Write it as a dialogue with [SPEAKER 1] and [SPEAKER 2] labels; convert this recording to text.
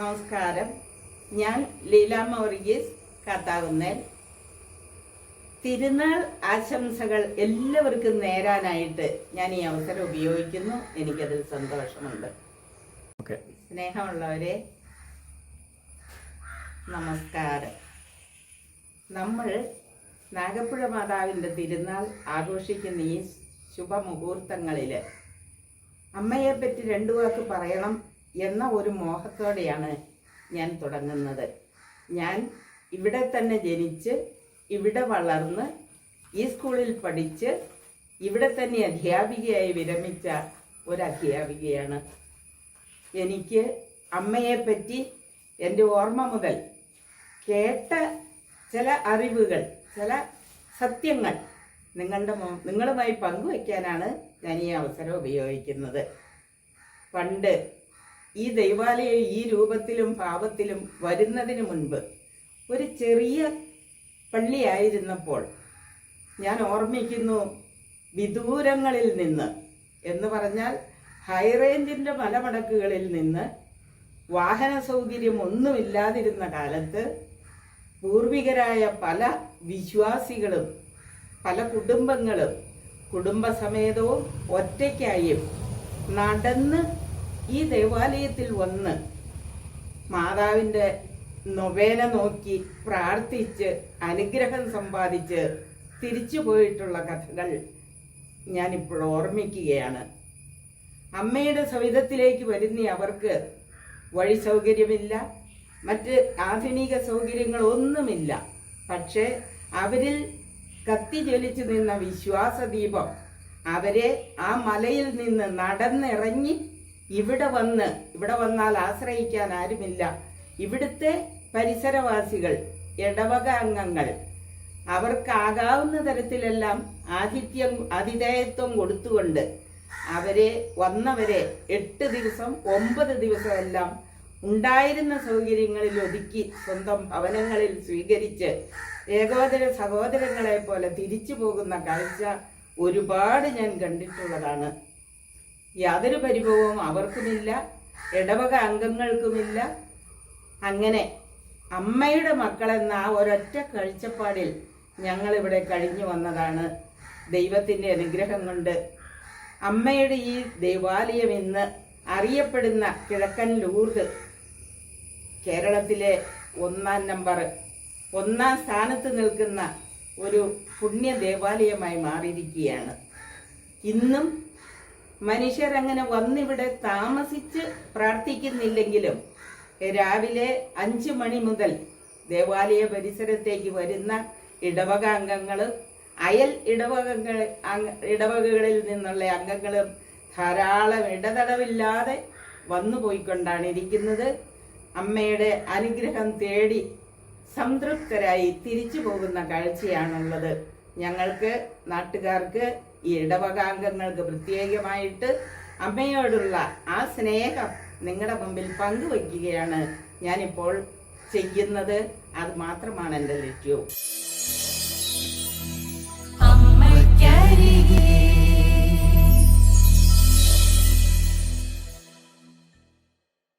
[SPEAKER 1] നമസ്കാരം. ഞാൻ ലീല മോറിഗീസ് കാത്താകുന്നേൽ തിരുനാൾ ആശംസകൾ എല്ലാവർക്കും നേരാനായിട്ട് ഞാൻ ഈ അവസരം ഉപയോഗിക്കുന്നു. എനിക്കതിൽ സന്തോഷമുണ്ട്. സ്നേഹമുള്ളവരെ നമസ്കാരം. നമ്മൾ നാഗപ്പുഴ മാതാവിന്റെ തിരുനാൾ ആഘോഷിക്കുന്ന ഈ ശുഭമുഹൂർത്തങ്ങളിൽ അമ്മയെപ്പറ്റി രണ്ടു വാക്ക് പറയണം. എന്ന ഒരു മോഹത്തോടെയാണ് ഞാൻ തുടങ്ങുന്നത്. ഞാൻ ഇവിടെ തന്നെ ജനിച്ച് ഇവിടെ വളർന്ന് ഈ സ്കൂളിൽ പഠിച്ച് ഇവിടെ തന്നെ അധ്യാപികയായി വിരമിച്ച ഒരു അധ്യാപികയാണ്. എനിക്ക് അമ്മയെപ്പറ്റി എന്റെ ഓർമ്മ മുതൽ കേട്ട ചില അറിവുകൾ ചില സത്യങ്ങൾ നിങ്ങളുടെ നിങ്ങളുമായി പങ്കുവയ്ക്കാനാണ് ഞാൻ ഈ അവസരം ഉപയോഗിക്കുന്നത്. പണ്ട് ഈ ദൈവാലയം ഈ രൂപത്തിലും ഭാവത്തിലും വരുന്നതിന് മുൻപ് ഒരു ചെറിയ പള്ളിയായിരുന്നപ്പോൾ ഞാൻ ഓർമ്മിക്കുന്നു വിദൂരങ്ങളിൽ നിന്ന് എന്ന് പറഞ്ഞാൽ ഹൈറേഞ്ചിന്റെ മലമടക്കുകളിൽ നിന്ന് വാഹന സൗകര്യം ഒന്നുമില്ലാതിരുന്ന കാലത്ത് പൂർവികരായ പല വിശ്വാസികളും പല കുടുംബങ്ങളും കുടുംബസമേതവും ഒറ്റയ്ക്കായും നടന്ന് ഈ ദേവാലയത്തിൽ വന്ന് മാതാവിന്റെ നൊവേന നോക്കി പ്രാർത്ഥിച്ച് അനുഗ്രഹം സമ്പാദിച്ച് തിരിച്ചു പോയിട്ടുള്ള കഥകൾ ഞാനിപ്പോൾ ഓർമ്മിക്കുകയാണ്. അമ്മയുടെ സവിധത്തിലേക്ക് വരുന്ന അവർക്ക് വഴി സൗകര്യമില്ല മറ്റ് ആധുനിക സൗകര്യങ്ങളൊന്നുമില്ല. പക്ഷേ അവരിൽ കത്തി കത്തിജ്വലിച്ചു നിന്ന വിശ്വാസദീപം അവരെ ആ മലയിൽ നിന്ന് നടന്നിറങ്ങി ഇവിടെ വന്ന് ഇവിടെ വന്നാൽ ആശ്രയിക്കാൻ ആരുമില്ല. ഇവിടുത്തെ പരിസരവാസികൾ ഇടവക അംഗങ്ങൾ അവർക്കാകാവുന്ന തരത്തിലെല്ലാം ആതിഥ്യം ആതിഥേയത്വം കൊടുത്തുകൊണ്ട് അവരെ വന്നവരെ എട്ട് ദിവസം ഒമ്പത് ദിവസമെല്ലാം ഉണ്ടായിരുന്ന സൗകര്യങ്ങളിൽ ഒതുക്കി സ്വന്തം ഭവനങ്ങളിൽ സ്വീകരിച്ച് ഏകോദര സഹോദരങ്ങളെ പോലെ തിരിച്ചു പോകുന്ന കാഴ്ച ഒരുപാട് ഞാൻ കണ്ടിട്ടുള്ളതാണ്. യാതൊരു പരിഭവവും അവർക്കുമില്ല ഇടവക അംഗങ്ങൾക്കുമില്ല. അങ്ങനെ അമ്മയുടെ മക്കളെന്ന ആ ഒരൊറ്റ കാഴ്ചപ്പാടിൽ ഞങ്ങളിവിടെ കഴിഞ്ഞു വന്നതാണ്. ദൈവത്തിന്റെ അനുഗ്രഹം കൊണ്ട് അമ്മയുടെ ഈ ദേവാലയം ഇന്ന് അറിയപ്പെടുന്ന കിഴക്കൻ ലൂർദ് കേരളത്തിലെ ഒന്നാം നമ്പർ ഒന്നാം സ്ഥാനത്ത് നിൽക്കുന്ന ഒരു പുണ്യ ദേവാലയമായി മാറിയിരിക്കുകയാണ്. ഇന്നും മനുഷ്യർ അങ്ങനെ വന്നിവിടെ താമസിച്ച് പ്രാർത്ഥിക്കുന്നില്ലെങ്കിലും രാവിലെ അഞ്ചു മണി മുതൽ ദേവാലയ പരിസരത്തേക്ക് വരുന്ന ഇടവക അംഗങ്ങൾ അയൽ ഇടവകങ്ങൾ ഇടവകകളിൽ നിന്നുള്ള അംഗങ്ങളും ധാരാളം ഇടതടവില്ലാതെ വന്നു പോയിക്കൊണ്ടാണ് ഇരിക്കുന്നത്. അമ്മയുടെ അനുഗ്രഹം തേടി സംതൃപ്തരായി തിരിച്ചു പോകുന്ന കാഴ്ചയാണുള്ളത്. ഞങ്ങൾക്ക് നാട്ടുകാർക്ക് ഈ ഇടവകാംഗങ്ങൾക്ക് പ്രത്യേകമായിട്ട് അമ്മയോടുള്ള ആ സ്നേഹം നിങ്ങളുടെ മുമ്പിൽ പങ്കുവയ്ക്കുകയാണ് ഞാനിപ്പോൾ ചെയ്യുന്നത്. അത് മാത്രമാണ് എന്റെ ലക്ഷ്യവും